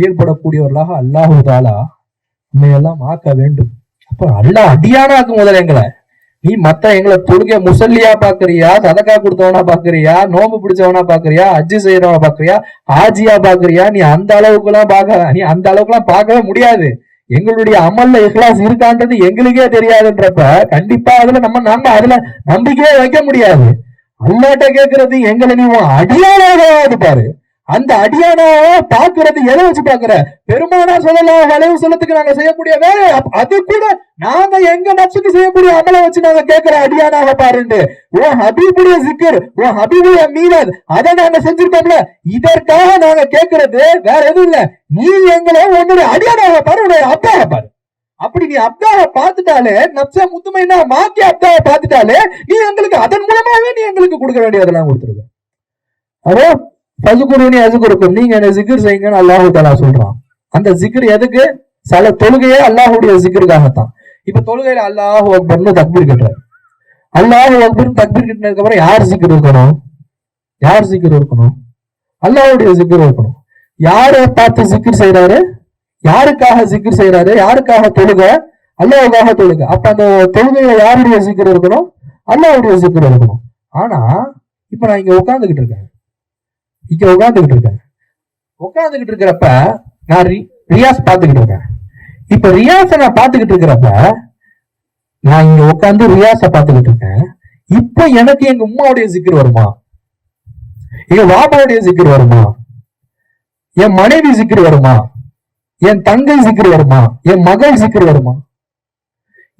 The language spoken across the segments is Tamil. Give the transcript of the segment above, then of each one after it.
செயல்படக்கூடியவர்களாக அல்லாஹு தாலா நம்மையெல்லாம் ஆக்க வேண்டும். அப்ப அல்லா அடியானாக்கு முதல்ல எங்களை. நீ மத்த எங்களை தொழுகை முசல்லியா பாக்குறியா சதக்கா கொடுத்தவனா பாக்குறியா நோம்பு பிடிச்சவனா பாக்குறியா அஜி செய்யறவனா பாக்குறியா ஆஜியா பாக்குறியா நீ அந்த அளவுக்கு எல்லாம் பாக்க நீ அந்த அளவுக்கு எல்லாம் பார்க்கவே முடியாது. எங்களுடைய அமல்ல இஹ்லாஸ் இருக்கான்றது எங்களுக்கே தெரியாதுன்றப்ப கண்டிப்பா அதுல நம்ம நம்ம அதுல நம்பிக்கையே வைக்க முடியாது. அல்லாட்ட கேட்கறது எங்களை நீ உன் பாரு. அந்த அடியானாவ பாக்குறது எதை வச்சு பாக்குற பெருமானா சொல்லலாம் அளவு சொல்லத்துக்கு நாங்க செய்யக்கூடிய வேலை அது கூட நாங்க எங்க நச்சுக்கு செய்யக்கூடிய அமலை வச்சு நாங்க கேட்கிற அடியானாக பாருண்டு. ஓ ஹபீபுடைய சிக்கர் ஓ ஹபீபுடைய மீனத் அதை நாங்க செஞ்சிருக்கோம்ல. இதற்காக நாங்க கேட்கறது வேற எதுவும் இல்ல. நீ எங்களை உன்னுடைய அடியானாக பாரு உன்னுடைய அப்பாவை பாரு. அப்படி நீ அப்தாவை பார்த்துட்டாலே நப்சா முத்துமைனா மாக்கி அப்தாவை பார்த்துட்டாலே நீ எங்களுக்கு அதன் மூலமாவே நீ எங்களுக்கு கொடுக்க வேண்டியதெல்லாம் கொடுத்துருக்க. அதோ பசுகுருனி கொடுக்கும் நீங்க என்ன ஜிகிர் செய்யுங்கன்னு அல்லாஹு தலா சொல்றான். அந்த ஜிகிர் எதுக்கு? சில தொழுகையே அல்லாஹுடைய ஜிகிருக்காகத்தான் இப்ப தொழுகையில அல்லாஹு அக்பர்னு தக்பீர் கட்டுறாரு. அல்லாஹு அக்பர்னு தக்பீர் கட்டினதுக்கு அப்புறம் யார் ஜிகிர் இருக்கணும்? யார் ஜிகிர் இருக்கணும்? அல்லாஹுடைய ஜிகிர் இருக்கணும். யாரை பார்த்து ஜிகிர் செய்யறாரு யாருக்காக ஜிகிர் செய்யறாரு யாருக்காக தொழுக? அல்லாவுக்காக தொழுக. அப்ப அந்த தொழுகையில யாருடைய ஜிகிர் இருக்கணும்? அல்லாவுடைய ஜிகிர் இருக்கணும். ஆனா இப்ப நான் இங்க உட்காந்துக்கிட்டு இருக்கேன். இங்க உட்காந்துக்கிட்டு இருக்கேன். உட்காந்துக்கிட்டு இருக்கிறப்ப நான் ரியாஸ் பார்த்துக்கிட்டு இருக்கேன். இப்ப ரியாஸ நான் பார்த்துக்கிட்டு இருக்கிறப்ப நான் இங்க உட்காந்து ரியாஸ பார்த்துக்கிட்டு இருக்கேன். இப்ப எனக்கு எங்க உம்மாவுடைய சிக்கர் வருமா? எங்க பாபாவுடைய சிக்கர் வருமா? என் மனைவி சிக்கர் வருமா? என் தங்கை சிக்கர் வருமா? என் மகள் சிக்கர் வருமா?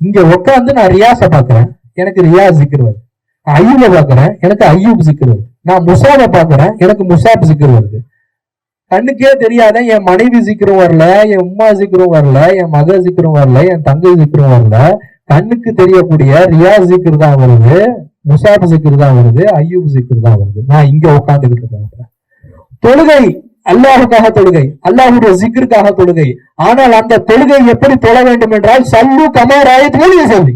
இங்க உட்காந்து நான் ரியாஸ பாக்குறேன் எனக்கு ரியாஸ் சிக்கர் வருது. நான் ஐயூப பாக்குறேன் எனக்கு ஐயூப் சிக்கர் வருது. நான் முசாப பாக்குறேன் எனக்கு முசாப் சிக்கர் வருது. கண்ணுக்கே தெரியாத என் மனைவி சிக்கரும் வரல என் உம்மா சீக்கிரம் வரல என் மக சீக்கிரம் வரல என் தங்கை சீக்கிரம் வரல. கண்ணுக்கு தெரியக்கூடிய ரியா சீக்கிரம் தான் வருது முசாப் சீக்கிரம் தான் வருது ஐயூப் சீக்கிரம் தான் வருது. நான் இங்க உட்காந்துக்கிட்டு இருக்கேன் தொழுகை அல்லாஹுக்காக தொழுகை அல்லாஹுடைய ஜிக்ருக்காக தொழுகை. ஆனால் அந்த தொழுகை எப்படி தொழ வேண்டும் என்றால் சல்லு கமார் ஆயத்துகள் சொல்லி.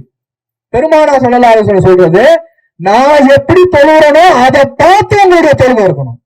பெருமானா சொல்லலாக சொல்றது நான் எப்படி தொழுகிறனோ அதை பார்த்து உங்களுடைய தொழுகை இருக்கணும்.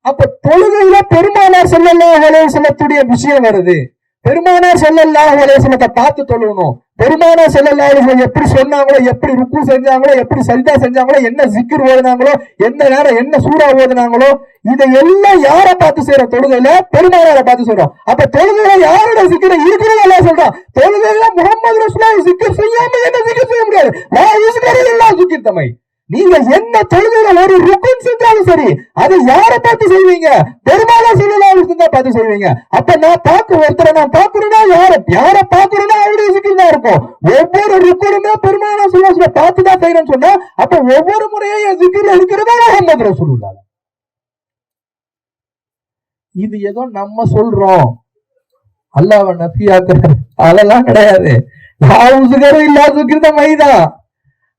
அப்ப தொழுகையில பெருமானார் செல்லல்லாஹ் அலைஹிஸ்ஸலத்துடைய விஷயம் வருது. பெருமானார் செல்லல்லாஹ் அலைஹிஸ்ஸலத்தை பார்த்து தொழுகணும். பெருமானா செல்லல்லாஹ் எப்படி சொன்னாங்களோ எப்படி ருக்கு செஞ்சாங்களோ எப்படி சஜிதா செஞ்சாங்களோ என்ன சிக்கிர் ஓதினாங்களோ எந்த நேரம் என்ன சூறா ஓதினாங்களோ இதை எல்லாம் யாரை பார்த்து செய்யறோம் தொழுகையில பெருமானார பார்த்து சொல்றோம் அப்ப தொழுகையில யாரோட சிக்கிர இருக்கிறது எல்லாம் சொல்றோம் தொழுகையில முகமது ரசூலுல்லாஹ் சிக்கர் செய்யாம என்ன சிக்கிர் செய்ய முடியாது? லா யுஸ்கரு இல்லா தமை நீங்க என்ன தொழுகையில ஒரு ருக்குன் செஞ்சாலும் சரி அதை யாரை பார்த்து செய்வீங்க பெருமாளா சொல்லலாம் தான் பார்த்து செய்வீங்க அப்ப நான் பார்க்க ஒருத்தரை நான் பார்க்கணும்னா யார யாரை பார்க்கணும்னா அவருடைய சிக்கல் தான் இருக்கும். ஒவ்வொரு ருக்குனுமே பெருமாளா சொல்ல பார்த்து தான் செய்யணும்னு சொன்னா அப்ப ஒவ்வொரு முறையும் என் சிக்கல் இருக்கிறதா? முகமது ரசூலுல்லா இது ஏதோ நம்ம சொல்றோம். அல்லாஹ் நபியாக்குறாரு அதெல்லாம் கிடையாது. யாவுசுகரும் இல்லாத மைதா.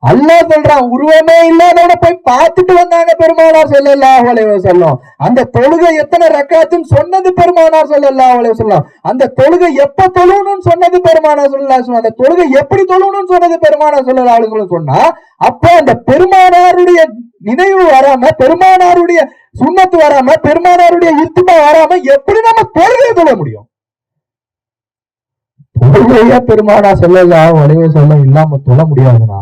அல்லா சொல்றான் உருவமே இல்லாதவன போய் பார்த்துட்டு வந்தாங்க பெருமானார் சொல்லலாம் அலைஹி சொல்லும் அந்த தொழுகை எத்தனை ரக்காத்துன்னு சொன்னது பெருமானார் சொல்லலாம் அலைஹி சொல்லலாம் அந்த தொழுகை எப்ப தொழுகணும்னு சொன்னது பெருமானார் சொல்லலாம் அலைஹி அந்த தொழுகை எப்படி தொழுகணும்னு சொன்னது பெருமானார் சொல்லலாம் சொல்ல சொன்னா அப்ப அந்த பெருமானாருடைய நினைவு வராம பெருமானாருடைய சுண்ணத்து வராம பெருமானாருடைய இத்துமா வராம எப்படி நம்ம தொழுகையை தொழ முடியும்? தொழுகையா பெருமானா சொல்லலாம் அலைஹி சொல்ல இல்லாம தொழ முடியாதுன்னா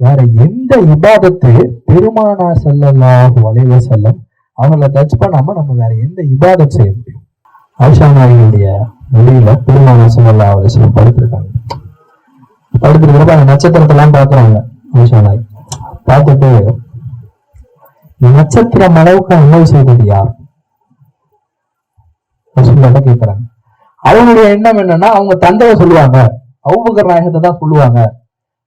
வேற எந்த இபாதத்து பெருமானா ஸல்லல்லாஹு வளைவ செல்லம் அவங்கள டச் பண்ணாம நம்ம வேற எந்த இபாதத் செய்ய முடியும்? ஆயிஷா மொழியில பெருமானா செல்லல்லா அவளை வஸல்லம் படுத்திருக்காங்க. படுத்திருக்கிறப்ப அந்த நட்சத்திரத்தெல்லாம் பாக்குறாங்க ஆயிஷா நாயகி பார்த்துட்டு நட்சத்திரம் அளவுக்கு அமல் செய்தது யார்? ரசூலுல்லாஹ் கேட்கிறாங்க. அவங்களுடைய எண்ணம் என்னன்னா அவங்க தந்தையை சொல்லுவாங்க. அவுபகர் நாயகத்தை தான் சொல்லுவாங்க.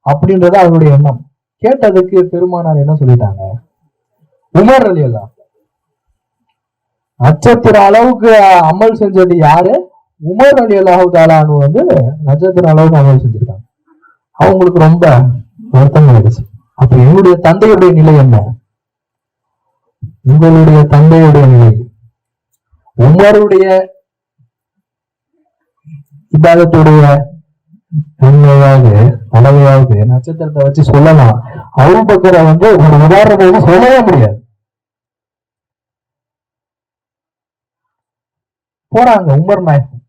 அப்படின்றது அவருடைய எண்ணம். கேட்டதுக்கு பெருமானார் என்ன சொல்லிட்டாங்க? உமர் அலி அல்லா நட்சத்திர அளவுக்கு அமல் செஞ்சது யாரு? உமர் அலி அல்லாஹு வந்து நட்சத்திர அளவுக்கு அமல் செஞ்சிருக்காங்க. அவங்களுக்கு ரொம்ப வருத்தம் ஆயிடுச்சு. அப்ப என்னுடைய தந்தையுடைய நிலை என்ன? உங்களுடைய தந்தையுடைய நிலை. உமருடைய இபாதத்துடைய உண்மையாவது அளவையாவது நட்சத்திரத்தை வச்சு சொல்லலாம். அவுபக்கரை வந்து ஒரு உதாரணத்தை சொல்லவே முடியாது. போறாங்க உமர் நாயகம்.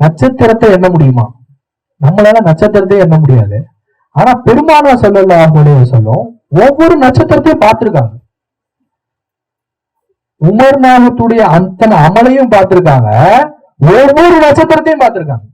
நட்சத்திரத்தை எண்ண முடியுமா? நம்மளால நட்சத்திரத்தை எண்ண முடியாது. ஆனா பெருமானா சொல்லலாஹுலே சொல்லும் ஒவ்வொரு நட்சத்திரத்தையும் பார்த்திருக்காங்க. உமர் நாயகத்துடைய அத்தனை அமலையும் பார்த்திருக்காங்க. ஒவ்வொரு நட்சத்திரத்தையும் பார்த்திருக்காங்க.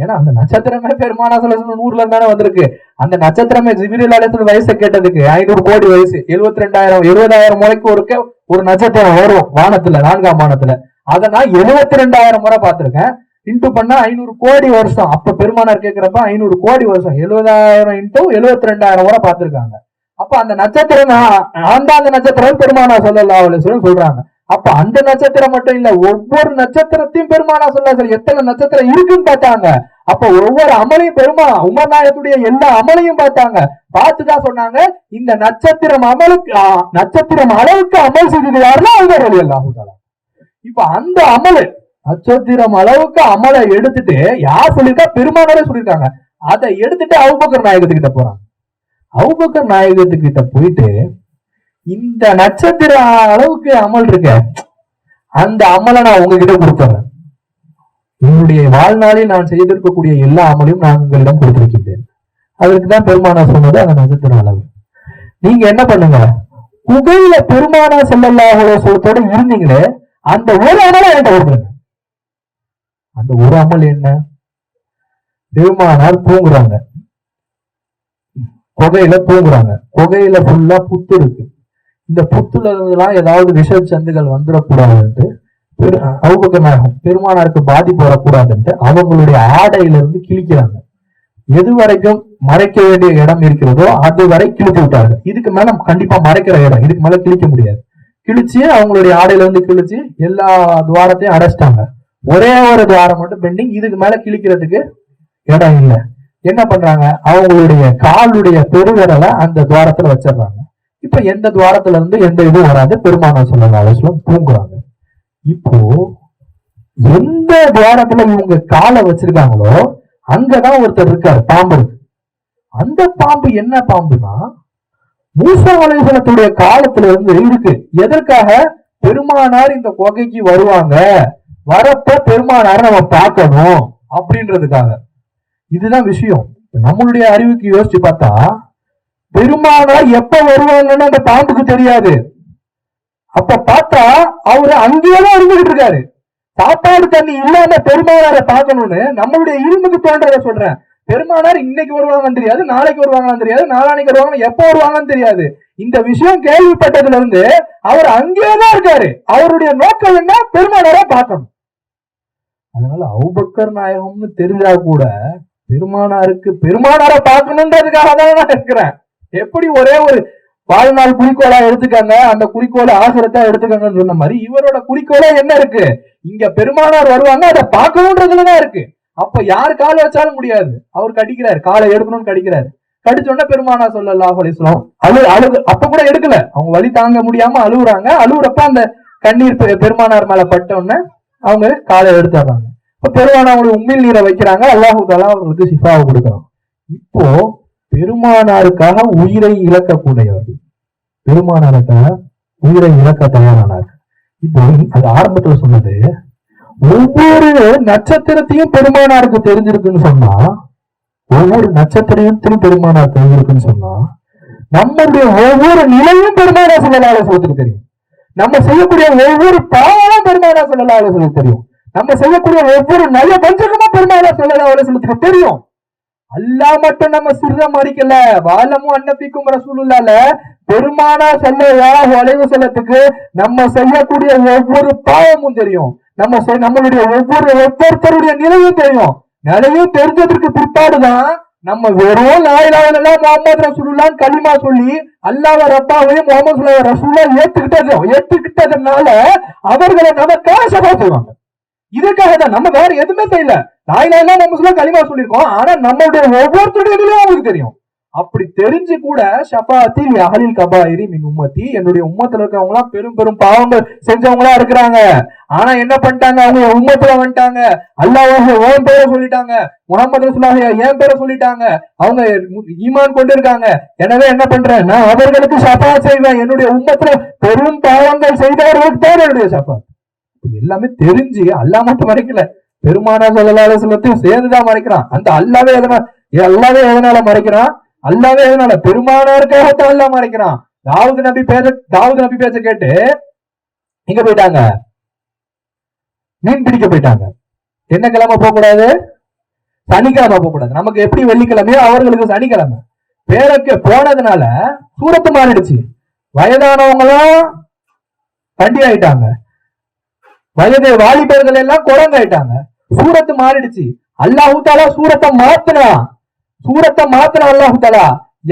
ஏன்னா அந்த நட்சத்திரமே பெருமானா சொல்ல நூறுல தானே வந்திருக்கு. அந்த நட்சத்திரமே ஜிபிரில் அலைத்துல வயசை கேட்டதுக்கு ஐநூறு கோடி வயசு எழுபத்தி ரெண்டாயிரம் எழுபதாயிரம் முறைக்கு ஒருக்க ஒரு நட்சத்திரம் வரும் வானத்துல நான்காம் வானத்துல. அதை நான் எழுபத்தி ரெண்டாயிரம் முறை பார்த்திருக்கேன். இன்ட்டு பண்ணா ஐநூறு கோடி வருஷம். அப்ப பெருமானார் கேட்கிறப்ப ஐநூறு கோடி வருஷம். எழுபதாயிரம் இன்ட்டு எழுபத்தி ரெண்டாயிரம் முறை பார்த்திருக்காங்க. அப்ப அந்த நட்சத்திரம் நான் அந்த நட்சத்திரம் பெருமானா சொல்லலாம் சொல்றாங்க. அப்ப அந்த நட்சத்திரம் மட்டும் இல்ல ஒவ்வொரு நட்சத்திரத்தையும் பெருமானா சொல்ல எத்தனை நட்சத்திரம் இருக்குன்னு பார்த்தாங்க. அப்ப ஒவ்வொரு அமலையும் பெருமா உமர் நாயகத்துடைய எல்லா அமலையும் பார்த்தாங்க. பார்த்துதான் சொன்னாங்க இந்த நட்சத்திரம் அமலுக்கு நட்சத்திரம் அளவுக்கு அமல் செய்தது யாருன்னா அவங்க வழி இப்ப அந்த அமலு நட்சத்திரம் அளவுக்கு அமலை எடுத்துட்டு யார் சொல்லியிருக்கா? பெருமானாரே சொல்லியிருக்காங்க. அதை எடுத்துட்டு அவுபக்கர் நாயகத்துக்கிட்ட போறாங்க. அவுபக்கர் நாயகத்துக்கிட்ட போயிட்டு இந்த நட்சத்திர அளவுக்கு அமல் இருக்க. அந்த அமலை நான் உங்ககிட்ட கொடுத்துறேன். என்னுடைய வாழ்நாளில் நான் செய்திருக்கக்கூடிய எல்லா அமலையும் நான் உங்களிடம் கொடுத்திருக்கின்றேன். அதற்கு தான் பெருமானா சொன்னது அந்த நட்சத்திர அளவு. நீங்க என்ன பண்ணுங்க? குகையில பெருமானா செல்லல்லாஹுடைய சொல்லத்தோட இருந்தீங்களே அந்த ஒரு அமலை என்கிட்ட கொடுத்துருங்க. அந்த ஒரு அமல் என்ன? பெருமானார் தூங்குறாங்க. குகையில தூங்குறாங்க. குகையில ஃபுல்லா புத்து இருக்கு. இந்த புத்துல இருந்தெல்லாம் ஏதாவது விஷ சந்துகள் வந்துடக்கூடாதுன்ட்டு பெரு- அபூபக்கர் பெருமானாருக்கு பாதிப்பு வரக்கூடாதுன்ட்டு அவங்களுடைய ஆடையில இருந்து கிழிக்கிறாங்க. எது வரைக்கும் மறைக்க வேண்டிய இடம் இருக்கிறதோ அது வரை கிழித்து விட்டாங்க இதுக்கு மேல கண்டிப்பா மறைக்கிற இடம். இதுக்கு மேல கிழிக்க முடியாது. கிழிச்சு அவங்களுடைய ஆடையில இருந்து கிழிச்சு எல்லா துவாரத்தையும் அடைச்சிட்டாங்க. ஒரே ஒரு துவாரம் மட்டும் பெண்டிங் இதுக்கு மேல கிழிக்கிறதுக்கு இடம் இல்லை. என்ன பண்றாங்க? அவங்களுடைய காலுடைய பெருவிரலை அந்த துவாரத்துல வச்சிடுறாங்க. இப்ப எந்த துவாரத்துல இருந்து எந்த இதுவும் வராது? பெருமானா சொல்லலாம் தூங்குறாங்க. இப்போ எந்த துவாரத்துல இவங்க காலை வச்சிருக்காங்களோ அங்கதான் ஒருத்தர் இருக்காரு பாம்பு இருக்கு. அந்த பாம்பு என்ன பாம்புனா மூசா அலைசலத்துடைய காலத்துல இருந்து இருக்கு. எதற்காக? பெருமானார் இந்த குகைக்கு வருவாங்க. வரப்ப பெருமானார் நம்ம பார்க்கணும் அப்படின்றதுக்காக. இதுதான் விஷயம். நம்மளுடைய அறிவுக்கு யோசிச்சு பார்த்தா பெருமானா எப்ப வருவாங்கன்னு அந்த பாம்புக்கு தெரியாது. அப்ப பார்த்தா அவரு அங்கேயேதான் இருந்துகிட்டு இருக்காரு. சாப்பாடு தண்ணி இல்லாம பெருமானார பார்க்கணும்னு நம்மளுடைய இரும்புக்கு தோன்றத சொல்றேன். பெருமானார் இன்னைக்கு வருவாங்கன்னு தெரியாது நாளைக்கு வருவாங்கன்னு தெரியாது நாளானைக்கு வருவாங்க எப்போ வருவாங்கன்னு தெரியாது. இந்த விஷயம் கேள்விப்பட்டதுல இருந்து அவர் அங்கேயேதான் இருக்காரு. அவருடைய நோக்கம் என்ன? பெருமானாரை பார்க்கணும். அதனால அவுபக்கர் நாயகம்னு தெரிஞ்சா கூட பெருமானாருக்கு பெருமானார பார்க்கணுன்றதுக்காக தான் நான் இருக்கிறேன். எப்படி ஒரே ஒரு வாழ்நாள் குறிக்கோளா எடுத்துக்கங்க அந்த குறிக்கோளை ஆசிரத்தா எடுத்துக்கங்கன்னு சொன்ன மாதிரி இவரோட குறிக்கோளே என்ன இருக்கு? இங்க பெருமானார் வருவாங்க அதை பார்க்கணுன்றதுலதான் இருக்கு. அப்ப யார் காலை வச்சாலும் முடியாது. அவர் கடிக்கிறாரு காலை எடுக்கணும்னு கடிக்கிறாரு. கடிச்சோடனே பெருமானா சொல்லலாம் அலிஸ்லாம் அழு அழுகு அப்ப கூட எடுக்கல. அவங்க வழி தாங்க முடியாம அழுகுறாங்க அழுகுறப்ப அந்த கண்ணீர் பெருமானார் மேல பட்ட உடனே அவங்க காலை எடுத்துடுறாங்க. இப்ப பெருமானா அவங்களுக்கு உண்மையில் நீரை வைக்கிறாங்க. அல்லாஹு தாலா அவங்களுக்கு சிஃபாவை கொடுக்குறாங்க இப்போ பெருமானாருக்காக உயிரை இழக்கக்கூடியவர் பெருமானாருக்காக உயிரை இழக்க தயாரானார். இப்போ அது ஆரம்பத்துல சொன்னது ஒவ்வொரு நட்சத்திரத்தையும் பெருமானாருக்கு தெரிஞ்சிருக்குன்னு சொன்னா ஒவ்வொரு நட்சத்திரத்தையும் பெருமானார் தெரிஞ்சிருக்குன்னு சொன்னா நம்மளுடைய ஒவ்வொரு நிலையும் பெருமானார் சொல்லலால சொல்லத்துக்கு தெரியும். நம்ம செய்யக்கூடிய ஒவ்வொரு பாவமும் பெருமானார் சொல்லலால சொல்லி தெரியும். நம்ம செய்யக்கூடிய ஒவ்வொரு நல்ல பஞ்சகமும் பெருமானார் சொல்லலால சொல்லத்துக்கு தெரியும். அல்லா மட்டும் நம்ம சிறம் மறிக்கல. வாழமும் அன்னப்பிக்கும் ரசூலுல்லால பெருமானா செல்லையா வளைவு செல்லத்துக்கு நம்ம செய்யக்கூடிய ஒவ்வொரு பாவமும் தெரியும். நம்ம நம்மளுடைய ஒவ்வொரு ஒவ்வொருத்தருடைய நிலையும் தெரியும். நிலையும் தெரிஞ்சதற்கு பிற்பாடுதான் நம்ம வெறும் லாயிலாவிலாம் முகமது ரசூலுல்லான்னு களிமா சொல்லி அல்லாவ ரப்பாவையும் முகமது ரசூல்லா ஏத்துக்கிட்டது ஏத்துக்கிட்டதுனால அவர்களை நமக்காக சபா செய்வாங்க இதுக்காக தான் நம்ம வேற எதுவுமே செய்யல. லாயிலாலாம் நம்ம சொல்ல களிமா சொல்லியிருக்கோம். ஆனா நம்மளுடைய ஒவ்வொருத்தருடைய நிலையும் அவங்களுக்கு தெரியும். அப்படி தெரிஞ்சு கூட ஷபாத்தில் அகலில் கபாயிரி மின் உம்மத்தி என்னுடைய உம்மத்துல இருக்கிறவங்க எல்லாம் பெரும் பெரும் பாவங்கள் செஞ்சவங்களா இருக்கிறாங்க. ஆனா என்ன பண்ணிட்டாங்க? அவங்க என் உம்மத்துல வந்துட்டாங்க. அல்லாஹ் ஓன் பேரை சொல்லிட்டாங்க. முகமது ரசூலாக என் பேரை சொல்லிட்டாங்க. அவங்க ஈமான் கொண்டு இருக்காங்க எனவே என்ன பண்றேன்? நான் அவர்களுக்கு ஷபா செய்வேன். என்னுடைய உம்மத்துல பெரும் பாவங்கள் செய்தவர்களுக்கு தான் என்னுடைய ஷபா எல்லாமே தெரிஞ்சு அல்லாஹ் மட்டும் வரைக்கல பெருமானா சொல்லலாத சொல்லத்தையும் சேர்ந்துதான் மறைக்கிறான். அந்த அல்லாவே எதனா அல்லாவே எதனால மறைக்கிறான்? அல்லாவே எதனால? பெருமானாருக்காகத்தான் அல்லா மறைக்கிறான். தாவூது நபி பேச தாவூது நபி பேச கேட்டு எங்க போயிட்டாங்க. மீன் பிடிக்க போயிட்டாங்க. என்ன கிழமை போக கூடாது சனிக்கிழமை போக கூடாது நமக்கு எப்படி வெள்ளிக்கிழமையோ அவர்களுக்கு சனிக்கிழமை. பேருக்கு போனதுனால சூரத்து மாறிடுச்சு. வயதானவங்களும் தண்டி ஆயிட்டாங்க. வயது வாலிபர்கள் எல்லாம் குரங்கு ஆயிட்டாங்க. சூரத்து மாறிடுச்சு. அல்லாஹு தாலா சூரத்தை மாத்துனா சூரத்தை மாத்துனா அல்லாஹு தாலா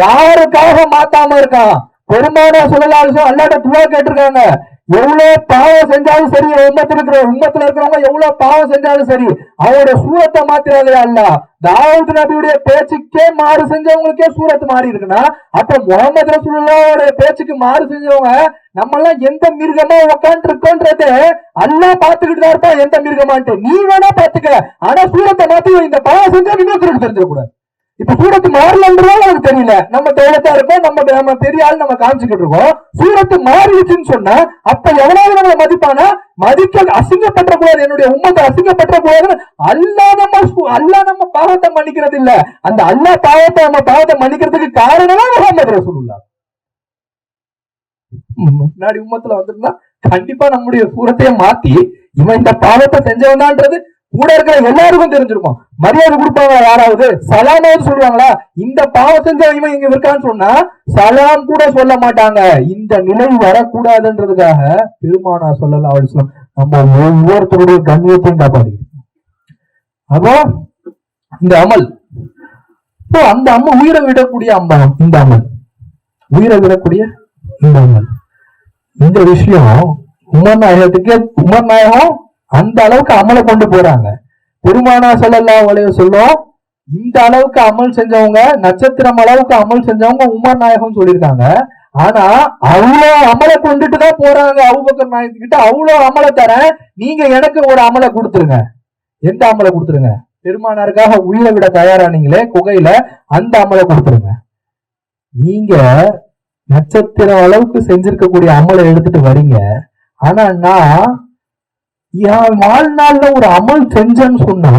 யாருக்காக மாத்தாம இருக்கான்? பெருமான சொல்லலாம் அல்லாட்ட துவா கேட்டிருக்காங்க. எவ்வளவு பாவம் செஞ்சாலும் சரி உம்மத்துல இருக்கிற உம்மத்துல இருக்கிறவங்க எவ்வளவு பாவம் செஞ்சாலும் சரி அவரோட சூரத்தை மாத்திராதையா அல்ல. தாவூத் நபியுடைய பேச்சுக்கே மாறு செஞ்சவங்களுக்கே சூரத்து மாறி இருக்குன்னா அப்ப முகமது ரசூலுல்லாவோட பேச்சுக்கு மாறு செஞ்சவங்க நம்ம எல்லாம் எந்த மிருகமா உட்காந்து இருக்கோன்றது எல்லாம் பாத்துக்கிட்டு தான் இருப்பா எந்த மிருகமான்ட்டு. நீ வேணா பாத்துக்க ஆனா சூரத்தை மாத்தி இந்த பாவம் செஞ்சா இன்னொருத்தருக்கு தெரிஞ்சிடக்கூடாது. இப்ப சூரத்து மாறலன்றதும் எனக்கு தெரியல. நம்ம தேவத்தா இருக்கோம் நம்ம நம்ம பெரிய ஆள் நம்ம காமிச்சுக்கிட்டு இருக்கோம். சூரத்து மாறிடுச்சுன்னு சொன்னா அப்ப எவ்வளவு நம்ம மதிப்பானா? மதிக்க அசிங்கப்பட்ட கூடாது என்னுடைய உம்மத்தை அசிங்கப்பட்ட கூடாது அல்லா நம்ம சு- அல்லா நம்ம பாவத்தை மன்னிக்கிறது இல்ல. அந்த அல்லா பாவத்தை நம்ம பாவத்தை மன்னிக்கிறதுக்கு காரணமா முகமது ரசூலுல்லா முன்னாடி உம்மத்துல வந்திருந்தா கண்டிப்பா நம்முடைய சூரத்தையே மாத்தி இவன் இந்த பாவத்தை செஞ்சவன்தான்றது கூட இருக்கிற எல்லாருக்கும் தெரிஞ்சிருக்கும். மரியாதை கொடுப்பாங்க யாராவது? சலாமாவது சொல்லுவாங்களா? இந்த பாவம் செஞ்ச இவன் இங்க இருக்கான்னு சொன்னா சலாம் கூட சொல்ல மாட்டாங்க. இந்த நிலை வரக்கூடாதுன்றதுக்காக பெருமானா சொல்லலாம் அவள் நம்ம ஒவ்வொருத்தருடைய கண்ணியத்தையும் காப்பாத்திக்கணும் அப்போ இந்த அமல். இப்போ அந்த அம்மா உயிரை விடக்கூடிய அம்பலம் இந்த அமல் உயிரை விடக்கூடிய இந்த அமல் இந்த விஷயம் உமர் நாயகத்துக்கு உமர் நாயகம் அந்த அளவுக்கு அமலை கொண்டு போறாங்க. பெருமானா சொல்லலாம் உலக சொல்லும் இந்த அளவுக்கு அமல் செஞ்சவங்க நட்சத்திரம் அளவுக்கு அமல் செஞ்சவங்க உமர் நாயகம் சொல்லியிருக்காங்க. ஆனா அவ்வளோ அமலை கொண்டுட்டு தான் போறாங்க அவுபக்கர் நாயகத்துக்கிட்ட அவ்வளோ அமலை தரேன் நீங்க எனக்கு ஒரு அமலை கொடுத்துருங்க. எந்த அமலை கொடுத்துருங்க? பெருமானாருக்காக உயிரை விட தயாரானீங்களே குகையில அந்த அமலை கொடுத்துருங்க. நீங்க நட்சத்திரம் அளவுக்கு செஞ்சிருக்கக்கூடிய அமலை எடுத்துட்டு வரீங்க. ஆனா நான் என் வாழ்நாள்ல ஒரு அமல் செஞ்சேன்னு சொன்னா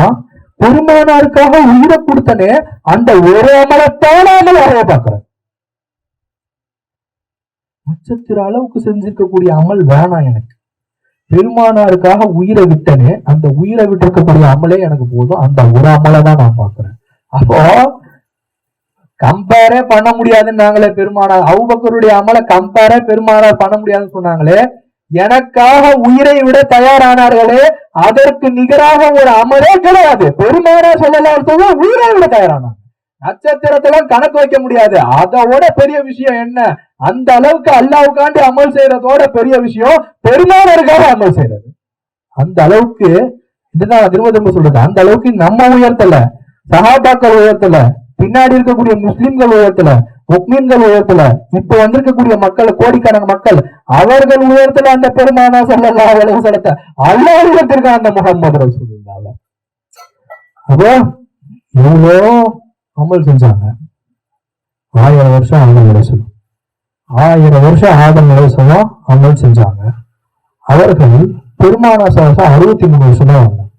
பெருமானாருக்காக உயிரை கொடுத்தனே அந்த ஒரு அமலத்தான அமல் வரைய பாக்குறேன் நட்சத்திர அளவுக்கு செஞ்சிருக்கக்கூடிய அமல் வேணாம் எனக்கு. பெருமானாருக்காக உயிரை விட்டனே அந்த உயிரை விட்டிருக்கக்கூடிய அமலே எனக்கு போதும். அந்த ஒரு அமலை தான் நான் பாக்குறேன் அப்போ கம்பேரே பண்ண முடியாதுன்னு நாங்களே பெருமானார். அவுபக்கருடைய அமலை கம்பேரே பெருமானார் பண்ண முடியாதுன்னு சொன்னாங்களே எனக்காக உயிரை விட தயாரானார்களே அதற்கு நிகராக ஒரு அமலே கிடையாது. பெருமானா சொல்லலாம் உயிரை விட தயாரானார். நட்சத்திரத்தெல்லாம் கணக்கு வைக்க முடியாது. அதோட பெரிய விஷயம் என்ன? அந்த அளவுக்கு அல்லாவுக்காண்டி அமல் செய்யறதோட பெரிய விஷயம் பெருமானருக்காக அமல் செய்யறது அந்த அளவுக்கு இதுதான் திரும்ப திரும்ப சொல்றது. அந்த அளவுக்கு நம்ம உயர்த்தல சகாபாக்கள் உயர்த்தல பின்னாடி இருக்கக்கூடிய முஸ்லிம்கள் உயர்த்தல முக்மீன்கள் உயர்த்தல இப்ப வந்திருக்கக்கூடிய மக்கள் கோடிக்கணக்கு மக்கள் அவர்கள் உயர்த்தல அந்த பெருமானா சொல்லலாம் அவ்வளவு சொல்லத்த அல்லா உயர்த்திருக்கான் அந்த முகமது ரசூலுல்லாஹ். அப்போ இவ்வளோ அமல் செஞ்சாங்க. ஆயிரம் வருஷம் ஆதம் நிலைசலம் ஆயிரம் வருஷம் ஆதம் நிலைசலம் அமல் செஞ்சாங்க. அவர்கள் பெருமானா சாசம் அறுபத்தி மூணு வருஷம் தான் வந்தாங்க.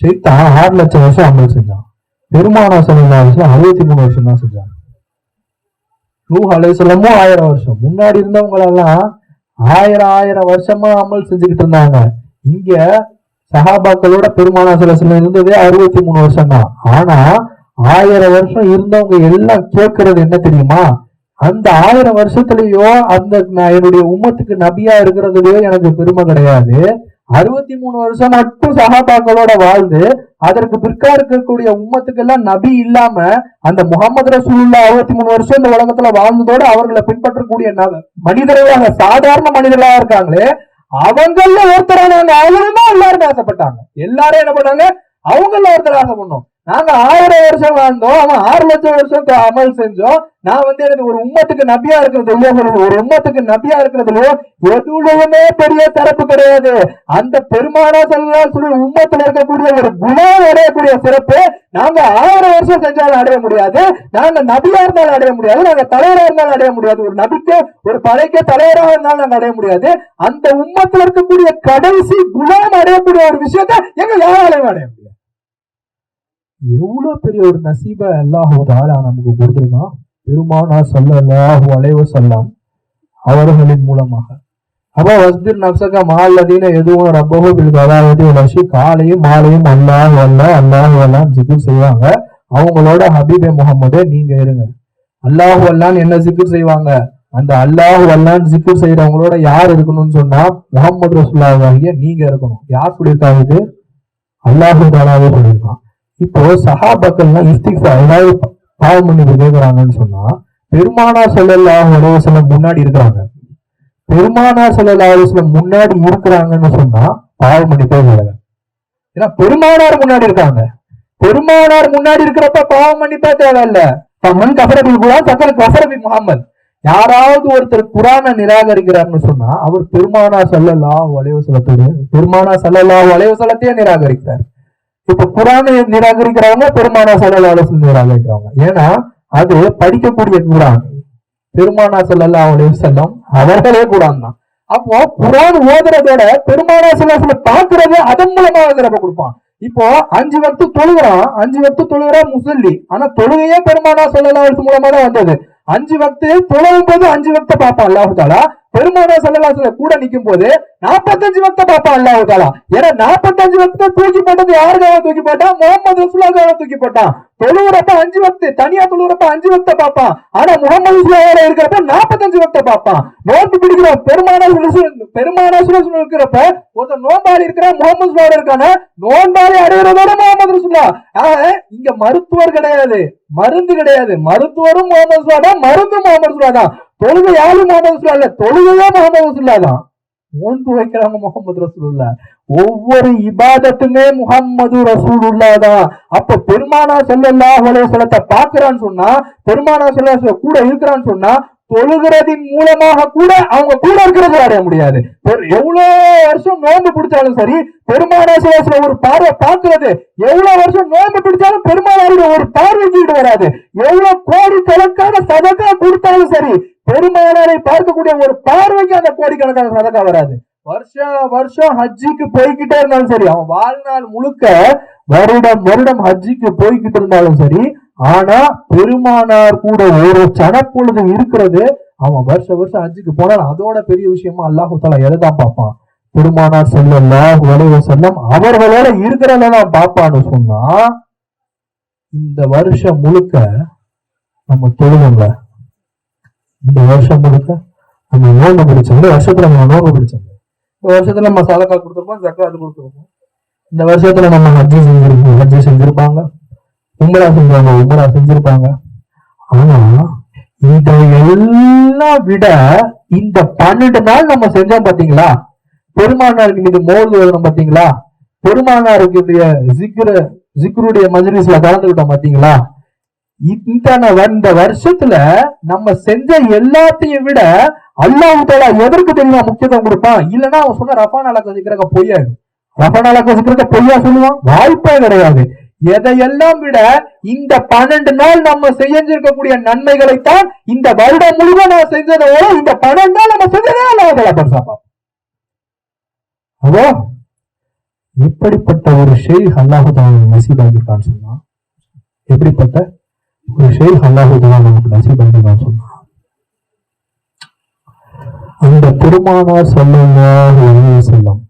சைத்தா ஆறு லட்சம் வருஷம் அமல் செஞ்சான். பெருமானா வருஷம் அறுபத்தி மூணு வருஷம் தான் செஞ்சாங்க. நூஹ் அலைசலமும் ஆயிரம் வருஷம். முன்னாடி இருந்தவங்களெல்லாம் ஆயிரம் ஆயிரம் வருஷமா அமல் செஞ்சுக்கிட்டு இருந்தாங்க. இங்க சஹாபாக்களோட பெருமானா சில இருந்ததே அறுபத்தி மூணு வருஷம் தான் ஆனா ஆயிரம் வருஷம் இருந்தவங்க எல்லாம் கேட்கறது என்ன தெரியுமா? அந்த ஆயிரம் வருஷத்துலயோ அந்த நான் என்னுடைய உம்மத்துக்கு நபியா இருக்கிறதுலயோ எனக்கு பெருமை கிடையாது. அறுபத்தி மூணு வருஷம் மட்டும் சகாபாக்களோட வாழ்ந்து அதற்கு பிற்கால இருக்கக்கூடிய உம்மத்துக்கெல்லாம் நபி இல்லாம அந்த முகமது ரசூலுல்லா அறுபத்தி மூணு வருஷம் இந்த உலகத்துல வாழ்ந்ததோட அவர்களை பின்பற்றக்கூடிய மனிதர்களாக சாதாரண மனிதர்களாக இருக்காங்களே அவங்கள ஒருத்தரான அவங்களும் தான் எல்லாரும் ஆசைப்பட்டாங்க. எல்லாரும் என்ன பண்ணாங்க? அவங்கள ஒருத்தர் ஆசை பண்ணோம் நாங்க ஆயிரம் வருஷம் வாழ்ந்தோம் அவன் ஆறு லட்சம் வருஷம் அமல் செஞ்சோம். நான் வந்து எனக்கு ஒரு உம்மத்துக்கு நபியா இருக்கிறதுலயோ ஒரு உம்மத்துக்கு நபியா இருக்கிறதுலயோ எதுவுமே பெரிய சிறப்பு கிடையாது. அந்த பெருமானா சொல்லலாம் சொல்லி உம்மத்துல இருக்கக்கூடிய ஒரு குணம் அடையக்கூடிய சிறப்பு நாங்க ஆயிரம் வருஷம் செஞ்சாலும் அடைய முடியாது. நாங்க நபியா இருந்தாலும் அடைய முடியாது. நாங்க தலைவரா இருந்தாலும் அடைய முடியாது. ஒரு நபிக்கு ஒரு படைக்க தலைவரா இருந்தாலும் நாங்க அடைய முடியாது. அந்த உம்மத்துல இருக்கக்கூடிய கடைசி குணம் அடையக்கூடிய ஒரு விஷயத்த எங்க யாராலையும் அடைய முடியாது. எவ்வளவு பெரிய ஒரு நசீப அல்லாஹு தாலா நமக்கு கொடுத்துருக்கான்? பெருமானா சொல்லல்லாஹு அலைவ சொல்லாம் அவர்களின் மூலமாக. அப்போ வஸ்தீர் நப்சக மாலதீன எதுவும் ரப்பஹு பில் அதாவது வச்சு காலையும் மாலையும் அல்லாஹ் அல்ல அல்லாஹ் அல்லாம் ஜிக்ர் செய்வாங்க. அவங்களோட ஹபீபே முகமது நீங்க இருங்க. அல்லாஹு அல்லான்னு என்ன ஜிக்ர் செய்வாங்க? அந்த அல்லாஹு அல்லான்னு ஜிக்ர் செய்யறவங்களோட யார் இருக்கணும்னு சொன்னா முகமது ரசூல்லாவாகிய நீங்க இருக்கணும். யார் சொல்லியிருக்காங்க இது? அல்லாஹு தாலாவே சொல்லியிருக்கான். இப்போ சஹாபாக்கள்லாம் இஸ்திக்ஃபா ஏதாவது பாவம் பண்ணி கேட்கறாங்கன்னு சொன்னா பெருமானா சொல்லலாம் அலைஹி முன்னாடி இருக்கிறாங்க. பெருமானா சொல்லலாம் சில முன்னாடி இருக்கிறாங்கன்னு சொன்னா பாவம் பண்ணி கிடையாது ஏன்னா பெருமானார் முன்னாடி இருக்காங்க. பெருமானார் முன்னாடி இருக்கிறப்ப பாவம் மன்னிப்பே தேவையில்ல. மண் கஃபரபில் கூட சக்கர கஃபரபி முகமது யாராவது ஒருத்தர் குரானை நிராகரிக்கிறார்னு சொன்னா அவர் பெருமானா சல்லல்லா அலைஹி பெருமானா சல்லல்லா வளைவசலத்தையே நிராகரிக்கிறார். இப்ப குரானை நிராகரிக்கிறவங்க பெருமானா சல்லா அலுவலம் நிராகரிக்கிறவங்க. ஏன்னா அது படிக்கக்கூடிய குரான். பெருமானா சல்லா அலுவலம் செல்லம் அவர்களே குரான் தான். அப்போ குரான் ஓதுறதோட பெருமானா சல்லாசல பாக்குறது அதன் மூலமா சிறப்பு கொடுப்பான். இப்போ அஞ்சு வத்து தொழுகிறான் அஞ்சு வக்து தொழுகிறா முசல்லி ஆனா தொழுகையே பெருமானா சொல்லலாம் மூலமா தான் வந்தது. அஞ்சு வக்து தொழுகும் போது அஞ்சு வக்த பார்ப்பான் அல்லாஹு தாலா பெருமானா ஸல்லல்லாஹு கூட நிக்கும் போது நாற்பத்தஞ்சு வக்த பாப்பா அல்லாஹு தாலா ஏன்னா நாற்பத்தஞ்சு வக்த தூக்கி போட்டது யாருக்காக தூக்கி போட்டான் முகமது ரசுல்லாக்காக தூக்கி போட்டான் தொழுவுறப்ப அஞ்சு வக்து தனியா தொழுவுறப்ப அஞ்சு வக்த பாப்பான் ஆனா முகமது ரசுல்லாவோட இருக்கிறப்ப நாற்பத்தஞ்சு வக்த பாப்பான் நோன்பு பிடிக்கிறோம். பெருமானா பெருமானா ரசூல் இருக்கிறப்ப ஒருத்தர் நோன்பாளி இருக்கிற முகமது ரசுல்லாவோட இருக்கான நோன்பாளி அடைகிறதோட முகமது ரசுல்லா ஆக இங்க மருத்துவர் கிடையாது. மருந்து கிடையாது. மருத்துவரும் முகமது ரசூலுல்லாஹ் தான் மருந்து முகமது ரசூலுல்லாஹ் தொழுகையாலும் முகமது ரசூல்லா இல்ல? தொழுகையே முகமது ரசூல்லா தான். நோன்பு வைக்கிறாங்க முகமது ரசூலுல்லா ஒவ்வொரு இபாதத்துமே முகம்மது ரசூலுல்லா தான். அப்ப பெருமானா செல்லல்லா வலைசலத்தை பாக்குறான்னு சொன்னா பெருமானா செல்லாச கூட இருக்கிறான்னு சொன்னா தொழுகிறதின் மூலமாக கூட அவங்க கூட இருக்கிறது அடைய முடியாது. எவ்வளவு வருஷம் நோன்பு பிடிச்சாலும் சரி பெருமானா ஸல்லல்லாஹு ஒரு பார்வை பார்க்கிறது. எவ்வளவு வருஷம் நோன்பு பிடிச்சாலும் பெருமானாருடைய ஒரு பார்வை ஈடு வராது. எவ்வளவு கோடி கணக்கான சதக்கா கொடுத்தாலும் சரி பெருமானாரை பார்க்கக்கூடிய ஒரு பார்வைக்கு அந்த கோடிக்கணக்கான சதக்கா வராது. வருஷம் வருஷம் ஹஜ்ஜிக்கு போய்கிட்டே இருந்தாலும் சரி அவன் வாழ்நாள் முழுக்க வருடம் வருடம் ஹஜ்ஜிக்கு போய்கிட்டு இருந்தாலும் சரி ஆனா பெருமானார் கூட ஒரு சனப்பொழுது இருக்கிறது அவன் வருஷ வருஷம் ஹஜ்ஜிக்கு போனால் அதோட பெரிய விஷயமா அல்லாஹு தாலா எதைதான் பார்ப்பான்? பெருமானார் செல்லல்லாஹு அலைஹி செல்லம் அவர்களோட இருக்கிறதான் பார்ப்பான்னு சொன்னா இந்த வருஷம் முழுக்க நம்ம தொழுவோம்ல இந்த வருஷம் முழுக்க நம்ம நோன்பு பிடிச்சோம் இந்த வருஷத்துல நம்ம நோன்பு பிடிச்சோம் இந்த வருஷத்துல நம்ம சலக்கா கொடுத்துருப்போம் ஜக்காத்து கொடுத்துருப்போம். இந்த வருஷத்துல நம்ம ஹஜ்ஜி செஞ்சிருப்போம். ஹஜ்ஜி செஞ்சிருப்பாங்க. உமரா செஞ்சாங்க உமரா செஞ்சிருப்பாங்க. ஆனா இதை எல்லாம் விட இந்த பன்னெண்டு நாள் நம்ம செஞ்சோம் பாத்தீங்களா? பெருமானாருக்கு இது மோர்ந்து வரணும் பாத்தீங்களா? பெருமானாருக்கு ஜிக்ரு ஜிக்ருடைய மஜ்லிஸ்ல கலந்துக்கிட்டோம் பாத்தீங்களா? இந்த வந்த வருஷத்துல நம்ம செஞ்ச எல்லாத்தையும் விட அல்லாஹ் எதற்கு தெரியுமா முக்கியத்துவம் கொடுப்பான்? இல்லைன்னா அவன் சொன்ன ரஃபான் அலக்க சிக்கிறக்க பொய்யாயிடும். ரஃபான் அலக்க சிக்கிறக்க பொய்யா சொல்லுவான்? வாய்ப்பே கிடையாது. எதையெல்லாம் விட இந்த பன்னெண்டு நாள் நம்ம செஞ்சிருக்கக்கூடிய நன்மைகளைத்தான் இந்த வருடம் முழுவதும் நான் செஞ்சதை விட இந்த பன்னெண்டு நாள் நம்ம செஞ்சதே அல்லாஹ் தாலா பெருசாப்பா அதோ எப்படிப்பட்ட ஒரு ஷெய் அல்லாஹு தாலா சொன்னான் சொன்னா? எப்படிப்பட்ட? ஒரு ஷேக் அல்லாஹு தஆலா நமக்கு நசீபாக்கிட்டான்னு சொன்னா அந்த பெருமானார் அலைஹி வஸல்லம்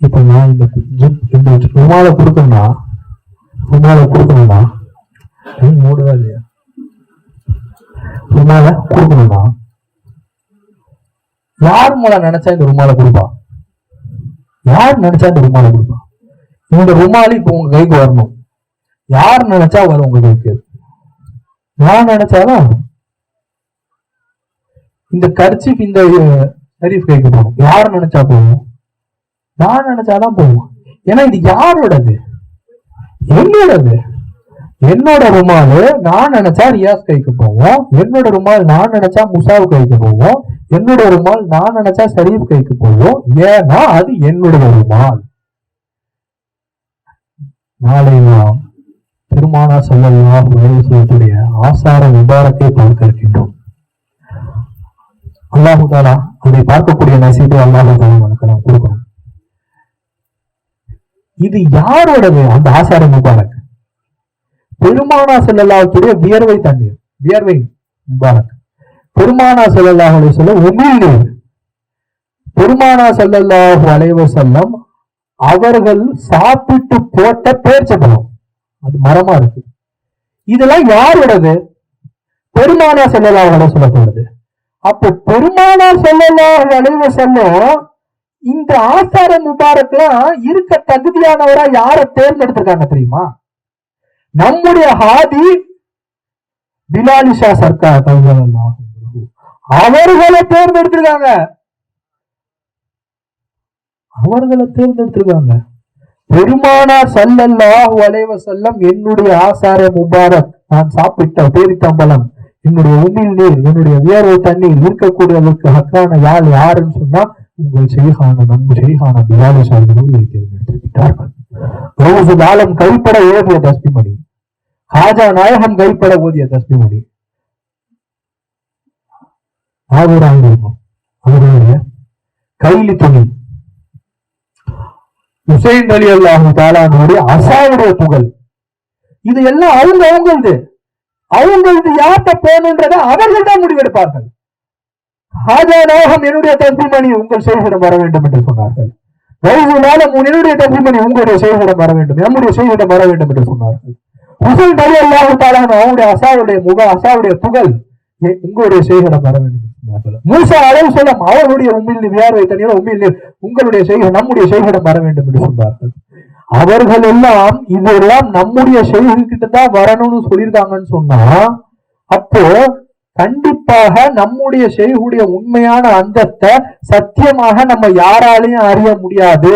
இப்ப நான் இந்த ஜிப் இந்த ருமாலை கொடுக்கணும்னா ருமாலை கொடுக்கணும்னா மூடுதா இல்லையா? ருமாலை கொடுக்கணும்னா யார் மூலம் நினைச்சா இந்த ருமாலை கொடுப்பா? யார் நினைச்சா இந்த ருமாலை கொடுப்பா? இந்த ருமாலி இப்ப உங்க கைக்கு வரணும். யார் நினைச்சா வரும் உங்களுக்கு யார் நான் நினைச்சாதான் இந்த கர்ச்சிப் இந்த ஷரீஃப் கைக்கு போகும். யார் நினைச்சா போகும்? நான் நினைச்சாதான் போகும். ஏன்னா இது யாரோடது? என்னோடது. என்னோட ரூமாலு நான் நினைச்சா ரியாஸ் கைக்கு போவோம் என்னோட ருமால் நான் நினைச்சா முசாவு கைக்கு போவோம் என்னோட ருமால் நான் நினைச்சா ஷரீப் கைக்கு போவோம் ஏன்னா அது என்னுடைய ருமால். நாளை நாம் பெருமானா சொல்லலாம் சொல்லக்கூடிய ஆசார விபாரத்தை பார்க்க இருக்கின்றோம் அல்லாஹு தாலா அதை பார்க்கக்கூடிய நசீபு அல்லாஹு தாலா நமக்கு கொடுக்கணும். இது யாரோடது? அந்த ஆசார முபாரக். பெருமானா செல்லல்லாவுடைய வியர்வை தண்ணீர் வியர்வை முபாரக். பெருமானா செல்லல்லாஹ் சொல்ல உமிழ்நீர். பெருமானா செல்லல்லாஹு அலைவர் செல்லம் அவர்கள் சாப்பிட்டு போட்ட பேர்ச்சபலம் அது மரமா இருக்கு இதெல்லாம் யாரோடது பெருமானா செல்லல்லாஹு சொல்லப்படுது அப்போ பெருமானா செல்லலாம் அலைவ செல்லும் இந்த ஆசார முபாரக்லாம் இருக்க தகுதியானவரா யார தேர்ந்தெடுத்திருக்காங்க தெரியுமா? நம்முடைய ஹாதி பிலாலிஷா சர்க்கார் ரலியல்லாஹு அவர்களை தேர்ந்தெடுத்திருக்காங்க. அவர்களை தேர்ந்தெடுத்திருக்காங்க. பெருமானார் சல்லல்லாஹு அலைஹி செல்லம் என்னுடைய ஆசார முபாரக். நான் சாப்பிட்ட பேரித்தம்பலம் என்னுடைய உமிழ் நீர் என்னுடைய வியர்வை தண்ணீர் இருக்கக்கூடியதற்கு ஹக்கான யாழ் யாருன்னு சொன்னா உங்கள் செய்கான நம் செய்கான பிலாலிஷா நூலியை தேர்ந்தெடுத்திருக்கிறார்கள் ரோசு ஆலம் கைப்பட ஓதிய தஸ்மிமணி. ஹாஜா நாயகம் கைப்பட ஓதிய தஸ்மிமணி. ஆகுராங்க அவருடைய கைலி துணி. உசைன் அலி அல்லாஹும் தாலானுடைய அசாவுடைய புகழ். இது எல்லாம் அவங்க அவங்களது. அவங்களது யார்கிட்ட போகணுன்றத அவர்கள் தான் முடிவெடுப்பார்கள். ஹாஜா என்னுடைய தம்பிமணி உங்கள் செய்கிடம் வர வேண்டும் என்று சொன்னார்கள். வயசுனாலும் என்னுடைய தம்பிமணி உங்களுடைய செய்கிடம் வர வேண்டும் நம்முடைய செய்கிடம் வர வேண்டும் என்று சொன்னார்கள். உசைன் அலி அல்லாஹும் தாலானு அவனுடைய அசாவுடைய முக அசாவுடைய புகழ் ஏ, உங்களுடைய செய்கிடம் வர வேண்டும். மூசா அளவு சொல்லம் அவருடைய உண்மையில் வியார்வை தனியாக உண்மையில் உங்களுடைய செய்கை நம்முடைய செய்கிடம் வர வேண்டும் என்று சொன்னார்கள். அவர்கள் எல்லாம் இதெல்லாம் நம்முடைய செய்கிட்ட தான் வரணும்னு சொல்லியிருக்காங்கன்னு சொன்னா அப்போ கண்டிப்பாக நம்முடைய செய்குடைய உண்மையான அந்தத்தை சத்தியமாக நம்ம யாராலையும் அறிய முடியாது.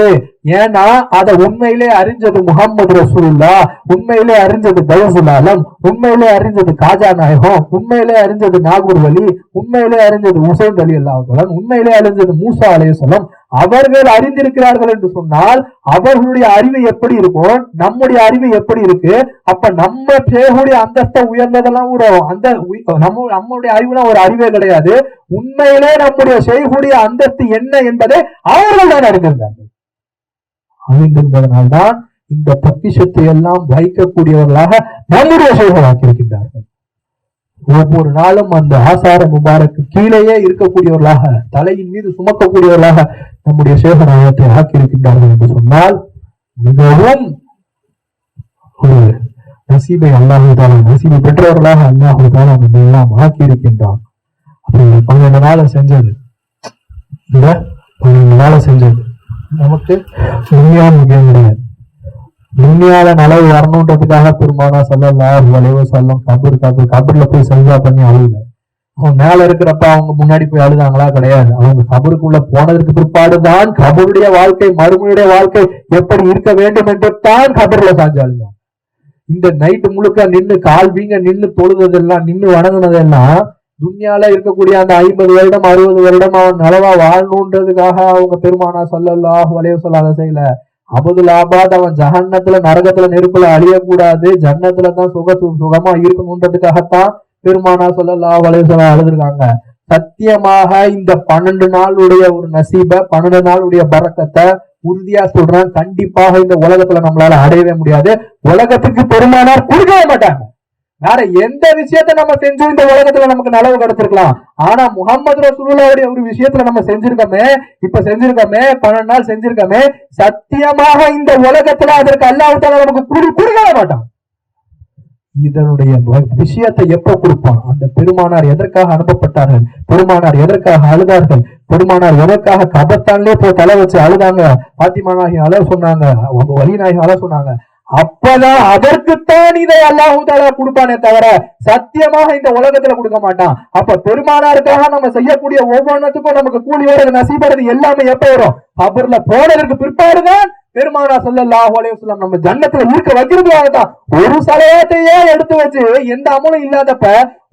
ஏன்னா அத உண்மையிலே அறிஞ்சது முகமது ரசூல்லா உண்மையிலே அறிஞ்சது தயசுலாலம் உண்மையிலே அறிஞ்சது காஜா நாயகம் உண்மையிலே அறிஞ்சது நாகூர் வலி உண்மையிலே அறிஞ்சது உசைன் அலி அல்லாஹ் உண்மையிலே அறிஞ்சது மூசா அலையம் அவர்கள் அறிந்திருக்கிறார்கள் என்று சொன்னால் அவர்களுடைய அறிவு எப்படி இருக்கும் நம்முடைய அறிவு எப்படி இருக்கு அப்ப நம்ம பேருடைய அந்தஸ்தை உயர்ந்ததெல்லாம் ஒரு அந்த நம்ம நம்முடைய அறிவுலாம் ஒரு அறிவே கிடையாது. உண்மையிலே நம்முடைய செய்கூடிய அந்தஸ்து என்ன என்பதை அவர்கள் தான் அறிந்திருந்தார்கள். அறிந்திருந்ததனால்தான் இந்த பொக்கிஷத்தை எல்லாம் வைக்கக்கூடியவர்களாக நம்முடைய செய்களாக்கியிருக்கின்றார்கள் ஒவ்வொரு நாளும் அந்த ஆசார முபாரக்கு கீழேயே இருக்கக்கூடியவர்களாக தலையின் மீது சுமக்கக்கூடியவர்களாக நம்முடைய சேகநாயகத்தை ஆக்கியிருக்கின்றார்கள் என்று சொன்னால் மிகவும் ஒரு நசீபை அல்லாஹுதாலா நசீபை பெற்றவர்களாக அல்லாஹுதாலா நம்ம எல்லாம் ஆக்கியிருக்கின்றான். அப்படி பன்னெண்டு நாளை செஞ்சது. இல்லை பன்னெண்டு நாளை செஞ்சது. நமக்கு உண்மையான முக்கியம் கிடையாது. துன்யால நலவு வரணுன்றதுக்காக பெருமானா சொல்லல அலைஹி சொல்லும் கபர் கபூர் கபூர்ல போய் சஜ்ஜா பண்ணி அழுகல அவன் மேல இருக்கிறப்ப அவங்க முன்னாடி போய் அழுதாங்களா? கிடையாது. அவங்க கபருக்குள்ள போனதற்கு பிற்பாடுதான் கபருடைய வாழ்க்கை மறுமையுடைய வாழ்க்கை எப்படி இருக்க வேண்டும் என்று தான் கபர்ல சாஞ்சாளுங்க இந்த நைட்டு முழுக்க நின்னு கால்வீங்க நின்று நின்னு நின்று நின்னு வணங்குனதெல்லாம் துன்யால இருக்கக்கூடிய அந்த ஐம்பது வருடம் அறுபது வருடம் அவன் நலவா வாழணுன்றதுக்காக அவங்க பெருமானா சொல்லலாம் அலைஹி சொல்லாத அதை செய்யல அபதுல் ஆபாத் அவன் ஜஹன்னத்துல நரகத்துல நெருப்புல அழியக்கூடாது. ஜன்னத்துல தான் சுக சு- சுகமா இருக்கணும்ன்றதுக்காகத்தான் பெருமானா சொல்லலா வலைசலா அழுதுருக்காங்க. சத்தியமாக இந்த பன்னெண்டு நாளுடைய ஒரு நசீப பன்னெண்டு நாளுடைய பறக்கத்தை உறுதியா சொல்றேன். கண்டிப்பாக இந்த உலகத்துல நம்மளால அடையவே முடியாது. உலகத்துக்கு பெருமானார் கொடுக்கவே மாட்டாங்க. வேற எந்த விஷயத்த நம்ம செஞ்சோம் இந்த உலகத்துல நமக்கு நலவு கிடைச்சிருக்கலாம் ஆனா முகமது ரசூலுல்லாவுடைய ஒரு விஷயத்துல நம்ம செஞ்சிருக்கோமே இப்ப செஞ்சிருக்கோமே பன்னெண்டு நாள் செஞ்சிருக்கோமே சத்தியமாக இந்த உலகத்துல அதற்கு அல்லாஹ் நமக்கு குடு கொடுக்கவே மாட்டான் இதனுடைய விஷயத்தை எப்ப கொடுப்பான்? அந்த பெருமானார் எதற்காக அனுப்பப்பட்டார்கள்? பெருமானார் எதற்காக அழுதார்கள்? பெருமானார் எதற்காக கபத்தான்லயே போய் தலை வச்சு அழுதாங்க. பாத்திமா நாயகி அழ சொன்னாங்க. வழி நாயகி அழ சொன்னாங்க. அப்பதான் அதற்குத்தான் இதை அல்லாஹூதாலா கொடுப்பானே தவிர சத்தியமாக இந்த உலகத்துல கொடுக்க மாட்டான். அப்ப பெருமானாருக்காக நம்ம செய்யக்கூடிய ஒவ்வொன்றுத்துக்கும் நமக்கு கூலி வர்றது நசீபறது எல்லாமே எப்ப வரும்? அவர்ல போனதற்கு பிற்பாடுதான் பெருமானா ஸல்லல்லாஹு அலைஹி நம்ம ஜன்னத்துல இருக்க வைக்கிறதுக்காக தான் ஒரு சலவாத்தையே எடுத்து வச்சு எந்த அமலும் இல்லாதப்ப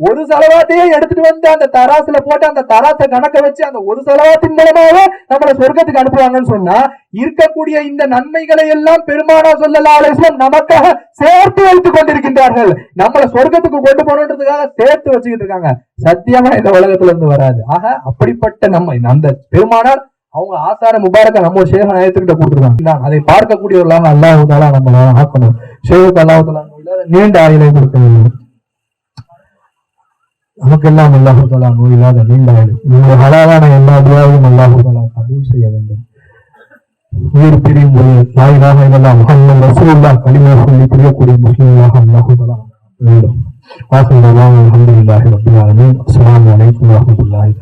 ஒரு சலவாத்தையே எடுத்துட்டு வந்து அந்த தராசுல போட்டு அந்த தராசை கணக்க வச்சு அந்த ஒரு சலவாத்தின் மூலமாவே நம்மளை சொர்க்கத்துக்கு அனுப்புவாங்கன்னு சொன்னா இருக்கக்கூடிய இந்த நன்மைகளை எல்லாம் பெருமானா ஸல்லல்லாஹு அலைஹி நமக்காக சேர்த்து வைத்துக் கொண்டிருக்கின்றார்கள். நம்மள சொர்க்கத்துக்கு கொண்டு போகணுன்றதுக்காக சேர்த்து வச்சுக்கிட்டு இருக்காங்க. சத்தியமா இந்த உலகத்துல இருந்து வராது. ஆக அப்படிப்பட்ட நம்ம அந்த பெருமானார் அவங்க ஆசார முபாரக்க நம்ம ஷேக நாயத்துக்கிட்ட கொடுத்துருக்காங்க அதை பார்க்கக்கூடியவர்களாக அல்லாஹு தாலா நம்ம ஆக்கணும். ஷேகுக்கு அல்லாஹு நீண்ட ஆயுளை கொடுக்க வேண்டும் நமக்கெல்லாம் அல்லாஹு நோய் இல்லாத நீண்ட ஆயுள். இந்த ஹலாலான எல்லா துவாவையும் அல்லாஹு தாலா கபூல் செய்ய வேண்டும். உயிர் பிரியும் போது நாயினாக இதெல்லாம் முகம்மது ரசூலுல்லாஹ் கலிமா சொல்லி பிரியக்கூடிய முஸ்லீம்களாக அல்லாஹு வேண்டும். வாசல் அலமதுல்லாஹி ரப்பில் ஆலமீன். அஸ்ஸலாமு அலைக்கும் வரஹ்மத்துல்லாஹி